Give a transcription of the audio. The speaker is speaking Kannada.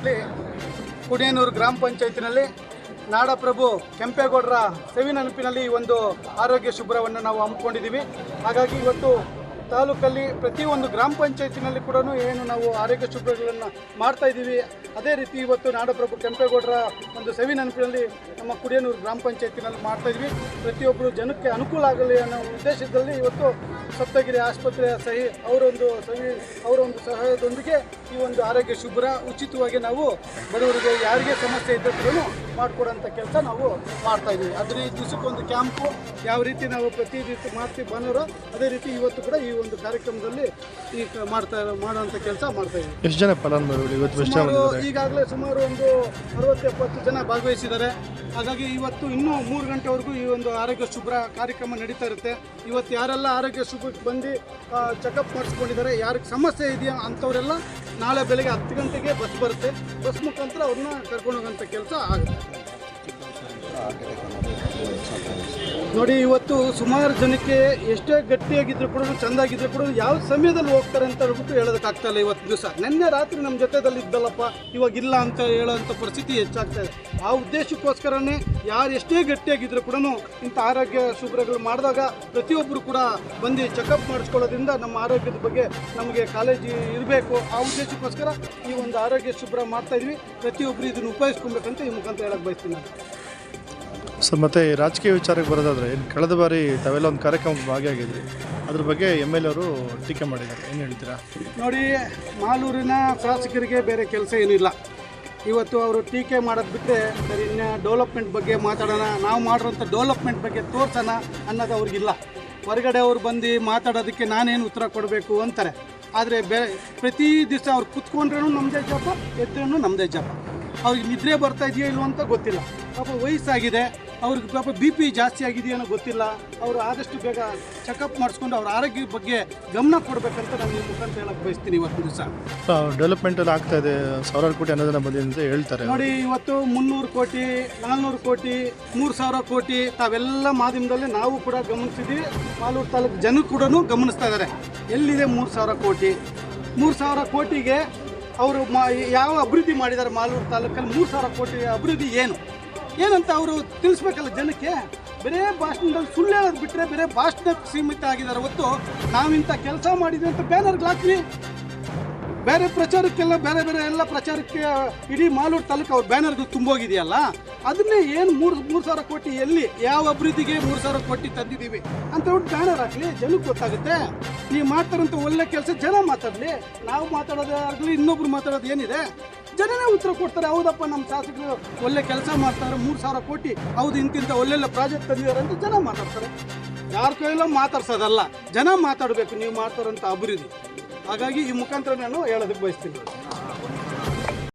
ಇಲ್ಲಿ ಕುಡಿಯನೂರು ಗ್ರಾಮ ಪಂಚಾಯತಿನಲ್ಲಿ ನಾಡಪ್ರಭು ಕೆಂಪೇಗೌಡರ ನೆನಪಿನಲ್ಲಿ ಈ ಒಂದು ಆರೋಗ್ಯ ಶುಭ್ರವನ್ನು ನಾವು ಹಮ್ಮಿಕೊಂಡಿದ್ದೀವಿ. ಹಾಗಾಗಿ ಇವತ್ತು ತಾಲೂಕಲ್ಲಿ ಪ್ರತಿಯೊಂದು ಗ್ರಾಮ ಪಂಚಾಯತಿನಲ್ಲಿ ಕೂಡ ಏನು ನಾವು ಆರೋಗ್ಯ ಶುಭ್ರಗಳನ್ನು ಮಾಡ್ತಾ ಇದ್ದೀವಿ. ಅದೇ ರೀತಿ ಇವತ್ತು ನಾಡಪ್ರಭು ಕೆಂಪೇಗೌಡರ ಒಂದು ಸವಿ ನೆನಪಿನಲ್ಲಿ ನಮ್ಮ ಕುಡಿಯನೂರು ಗ್ರಾಮ ಪಂಚಾಯತಿನಲ್ಲಿ ಮಾಡ್ತಾ ಇದ್ವಿ. ಪ್ರತಿಯೊಬ್ಬರು ಜನಕ್ಕೆ ಅನುಕೂಲ ಆಗಲಿ ಅನ್ನೋ ಉದ್ದೇಶದಲ್ಲಿ ಇವತ್ತು ಸಪ್ತಗಿರಿ ಆಸ್ಪತ್ರೆಯ ಸಹಿ ಅವರೊಂದು ಸವಿ ಅವರೊಂದು ಸಹಾಯದೊಂದಿಗೆ ಈ ಒಂದು ಆರೋಗ್ಯ ಶುಭ್ರ ಉಚಿತವಾಗಿ ನಾವು ಬಡವರಿಗೆ ಯಾರಿಗೆ ಸಮಸ್ಯೆ ಇದ್ದರೂ ಮಾಡಿಕೊಡೋಂಥ ಕೆಲಸ ನಾವು ಮಾಡ್ತಾ ಇದ್ದೀವಿ. ಹದಿನೈದು ದಿವಸಕ್ಕೊಂದು ಕ್ಯಾಂಪು ಯಾವ ರೀತಿ ನಾವು ಪ್ರತಿ ದಿವಸ ಮಾಡ್ತೀವಿ ಭಾನುವಾರ ಅದೇ ರೀತಿ ಇವತ್ತು ಕೂಡ ಈ ಒಂದು ಕಾರ್ಯಕ್ರಮದಲ್ಲಿ ಈ ಕ- ಮಾಡ್ತಾ ಮಾಡೋಂಥ ಕೆಲಸ ಮಾಡ್ತಾ ಇದ್ದೀವಿ. ಎಷ್ಟು ಜನ ಫಲಾನುಭವಿಗಳು ಇವತ್ತು ಎಷ್ಟು ಸುಮಾರು ಬಂದಿದ್ದಾರೆ ಈಗಾಗಲೇ ಸುಮಾರು ಒಂದು ಅರವತ್ತು ಎಪ್ಪತ್ತು ಜನ ಭಾಗವಹಿಸಿದ್ದಾರೆ. ಹಾಗಾಗಿ ಇವತ್ತು ಇನ್ನೂ ಮೂರು ಗಂಟೆವರೆಗೂ ಈ ಒಂದು ಆರೋಗ್ಯ ಶುಭ್ರ ಕಾರ್ಯಕ್ರಮ ನಡೀತಾ ಇರುತ್ತೆ. ಇವತ್ತು ಯಾರೆಲ್ಲ ಆರೋಗ್ಯ ಶುಭಕ್ಕೆ ಬಂದು ಚೆಕಪ್ ಮಾಡಿಸ್ಕೊಂಡಿದ್ದಾರೆ ಯಾರಿಗೆ ಸಮಸ್ಯೆ ಇದೆಯಾ ಅಂಥವರೆಲ್ಲ ನಾಳೆ ಬೆಳಗ್ಗೆ ಹತ್ತು ಗಂಟೆಗೆ ಬಸ್ ಬರುತ್ತೆ. ಬಸ್ ಮುಖಾಂತರ ಅವ್ರನ್ನ ಕರ್ಕೊಂಡು ಹೋಗೋಂಥ ಕೆಲಸ ಆಗುತ್ತೆ. ನೋಡಿ, ಇವತ್ತು ಸುಮಾರು ಜನಕ್ಕೆ ಎಷ್ಟೇ ಗಟ್ಟಿಯಾಗಿದ್ರು ಕೂಡ, ಚೆಂದಾಗಿದ್ರು ಕೂಡ, ಯಾವ ಸಮಯದಲ್ಲಿ ಹೋಗ್ತಾರೆ ಅಂತ ಹೇಳ್ಬಿಟ್ಟು ಹೇಳೋದಕ್ಕಾಗ್ತಾ ಇಲ್ಲ ಇವತ್ತು ದಿವಸ. ನಿನ್ನೆ ರಾತ್ರಿ ನಮ್ಮ ಜೊತೆದಲ್ಲಿ ಇದ್ದಲ್ಲಪ್ಪ, ಇವಾಗ ಇಲ್ಲ ಅಂತ ಹೇಳೋಂಥ ಪರಿಸ್ಥಿತಿ ಹೆಚ್ಚಾಗ್ತಾ ಇದೆ. ಆ ಉದ್ದೇಶಕ್ಕೋಸ್ಕರನೇ ಯಾರು ಎಷ್ಟೇ ಗಟ್ಟಿಯಾಗಿದ್ರು ಕೂಡ, ಇಂಥ ಆರೋಗ್ಯ ಶುಭ್ರಗಳು ಮಾಡಿದಾಗ ಪ್ರತಿಯೊಬ್ಬರು ಕೂಡ ಬಂದು ಚೆಕಪ್ ಮಾಡಿಸ್ಕೊಳ್ಳೋದ್ರಿಂದ ನಮ್ಮ ಆರೋಗ್ಯದ ಬಗ್ಗೆ ನಮಗೆ ಕಾಳಜಿ ಇರಬೇಕು. ಆ ಉದ್ದೇಶಕ್ಕೋಸ್ಕರ ಈ ಒಂದು ಆರೋಗ್ಯ ಶುಭ್ರ ಮಾಡ್ತಾ ಇದ್ವಿ. ಪ್ರತಿಯೊಬ್ಬರು ಇದನ್ನು ಉಪಯೋಗಿಸ್ಕೊಬೇಕಂತ ಈ ಮುಖಾಂತರ ಹೇಳಕ್ಕೆ ಬಯಸ್ತೀನಿ ಸರ್, ಮತ್ತೆ ಈ ರಾಜಕೀಯ ವಿಚಾರಕ್ಕೆ ಬರೋದಾದ್ರೆ, ಏನು ಕಳೆದ ಬಾರಿ ತಾವೆಲ್ಲ ಒಂದು ಕಾರ್ಯಕ್ರಮಕ್ಕೆ ಭಾಗಿಯಾಗಿದ್ರಿ. ಅದ್ರ ಬಗ್ಗೆ ಎಂ ಎಲ್ ಅವರು ಟೀಕೆ ಮಾಡಿದ್ದಾರೆ. ಏನು ಹೇಳ್ತೀರಾ? ನೋಡಿ, ಮಾಲೂರಿನ ಶಾಸಕರಿಗೆ ಬೇರೆ ಕೆಲಸ ಏನಿಲ್ಲ. ಇವತ್ತು ಅವರು ಟೀಕೆ ಮಾಡೋದು ಬಿಟ್ಟರೆ ಸರಿ, ಇನ್ನು ಡೆವಲಪ್ಮೆಂಟ್ ಬಗ್ಗೆ ಮಾತಾಡೋಣ. ನಾವು ಮಾಡಿರೋಂಥ ಡೆವಲಪ್ಮೆಂಟ್ ಬಗ್ಗೆ ತೋರ್ಸೋಣ ಅನ್ನೋದು ಅವ್ರಿಗಿಲ್ಲ. ಹೊರಗಡೆ ಅವ್ರು ಬಂದು ಮಾತಾಡೋದಕ್ಕೆ ನಾನೇನು ಉತ್ತರ ಕೊಡಬೇಕು ಅಂತಾರೆ. ಆದರೆ ಬೇರೆ ಪ್ರತಿ ದಿವಸ ಅವ್ರು ಕುತ್ಕೊಂಡ್ರೂ ನಮ್ಮದೇ ಜಪ ಎದ್ರೂ ನಮ್ಮದೇ ಜಪ ಅವ್ರಿಗೆ ನಿದ್ರೆ ಬರ್ತಾ ಇದೆಯೋ ಇಲ್ವೋ ಅಂತ ಗೊತ್ತಿಲ್ಲ. ಪಾಪ ವಯಸ್ಸಾಗಿದೆ. ಅವ್ರಿಗೆ ಪಾಪ ಬಿ ಪಿ ಜಾಸ್ತಿ ಆಗಿದೆಯೋ ಅನ್ನೋ ಗೊತ್ತಿಲ್ಲ. ಅವರು ಆದಷ್ಟು ಬೇಗ ಚೆಕಪ್ ಮಾಡಿಸ್ಕೊಂಡು ಅವ್ರ ಆರೋಗ್ಯದ ಬಗ್ಗೆ ಗಮನ ಕೊಡಬೇಕಂತ ನಾನು ಈ ಮುಖಾಂತರ ಹೇಳಕ್ಕೆ ಬಯಸ್ತೀನಿ ಇವತ್ತು ದಿವಸ. ಡೆವಲಪ್ಮೆಂಟ್ ಎಲ್ಲ ಆಗ್ತಾ ಇದೆ ಸಾವಿರಾರು ಕೋಟಿ ಅನ್ನೋದನ್ನ ಬಂದಿದೆ ಅಂತ ಹೇಳ್ತಾರೆ. ನೋಡಿ ಇವತ್ತು ಮುನ್ನೂರು ಕೋಟಿ ನಾಲ್ನೂರು ಕೋಟಿ ಮೂರು ಸಾವಿರ ಕೋಟಿ ತಾವೆಲ್ಲ ಮಾಧ್ಯಮದಲ್ಲಿ ನಾವು ಕೂಡ ಗಮನಿಸಿದ್ವಿ. ಮಾಲೂರು ತಾಲೂಕು ಜನ ಕೂಡ ಗಮನಿಸ್ತಾ ಇದ್ದಾರೆ. ಎಲ್ಲಿದೆ ಮೂರು ಸಾವಿರ ಕೋಟಿ? ಮೂರು ಸಾವಿರ ಕೋಟಿಗೆ ಅವರು ಮಾ ಯಾವ ಅಭಿವೃದ್ಧಿ ಮಾಡಿದ್ದಾರೆ ಮಾಲೂರು ತಾಲೂಕಲ್ಲಿ? ಮೂರು ಸಾವಿರ ಕೋಟಿ ಅಭಿವೃದ್ಧಿ ಏನು? ಏನಂತ ಅವರು ತಿಳಿಸ್ಬೇಕಲ್ಲ ಜನಕ್ಕೆ? ಬೇರೆ ಭಾಷಣದಲ್ಲಿ ಸುಳ್ಳು ಹೇಳೋದು ಬಿಟ್ಟರೆ ಬೇರೆ ಭಾಷಣಕ್ಕೆ ಸೀಮಿತ ಆಗಿದ್ದಾರೆ. ಹೊತ್ತು ನಾವಿಂಥ ಕೆಲಸ ಮಾಡಿದ್ವಿ ಅಂತ ಬ್ಯಾನರ್ಗೆ ಹಾಕ್ವಿ ಬೇರೆ ಪ್ರಚಾರಕ್ಕೆಲ್ಲ ಬೇರೆ ಬೇರೆ ಎಲ್ಲ ಪ್ರಚಾರಕ್ಕೆ ಇಡೀ ಮಾಲೂರು ತಾಲೂಕು ಅವ್ರ ಬ್ಯಾನರ್ಗಳು ತುಂಬೋಗಿದೆಯಲ್ಲ? ಅದನ್ನೇ ಏನು ಮೂರು ಮೂರು ಸಾವಿರ ಕೋಟಿ ಎಲ್ಲಿ ಯಾವ ಅಭಿವೃದ್ಧಿಗೆ ಮೂರು ಸಾವಿರ ಕೋಟಿ ತಂದಿದ್ದೀವಿ ಅಂತ ಒಂದು ಬ್ಯಾನರ್ ಹಾಕಲಿ ಜನಕ್ಕೆ ಗೊತ್ತಾಗುತ್ತೆ. ನೀವು ಮಾಡ್ತಾರಂಥ ಒಳ್ಳೆ ಕೆಲಸ ಜನ ಮಾತಾಡಲಿ. ನಾವು ಮಾತಾಡೋದಾಗಲಿ ಇನ್ನೊಬ್ರು ಮಾತಾಡೋದು ಏನಿದೆ? ಜನನೇ ಉತ್ತರ ಕೊಡ್ತಾರೆ, ಹೌದಪ್ಪ, ನಮ್ಮ ಶಾಸಕರು ಒಳ್ಳೆ ಕೆಲಸ ಮಾಡ್ತಾರೆ, ಮೂರು ಸಾವಿರ ಕೋಟಿ, ಹೌದು, ಇಂತಿಂತ ಒಳ್ಳೆಲ್ಲ ಪ್ರಾಜೆಕ್ಟ್ ತಂದಿದ್ದಾರೆ ಅಂತ ಜನ ಮಾತಾಡ್ತಾರೆ. ಯಾರ ಕೈಯಲ್ಲೋ ಮಾತಾಡ್ಸೋದಲ್ಲ. ಜನ ಮಾತಾಡಬೇಕು, ನೀವು ಮಾಡ್ತಾರಂತ ಅಭಿವೃದ್ಧಿ. ಹಾಗಾಗಿ ಈ ಮುಖಾಂತರ ನಾನು ಹೇಳೋದಕ್ಕೆ ಬಯಸ್ತೀನಿ.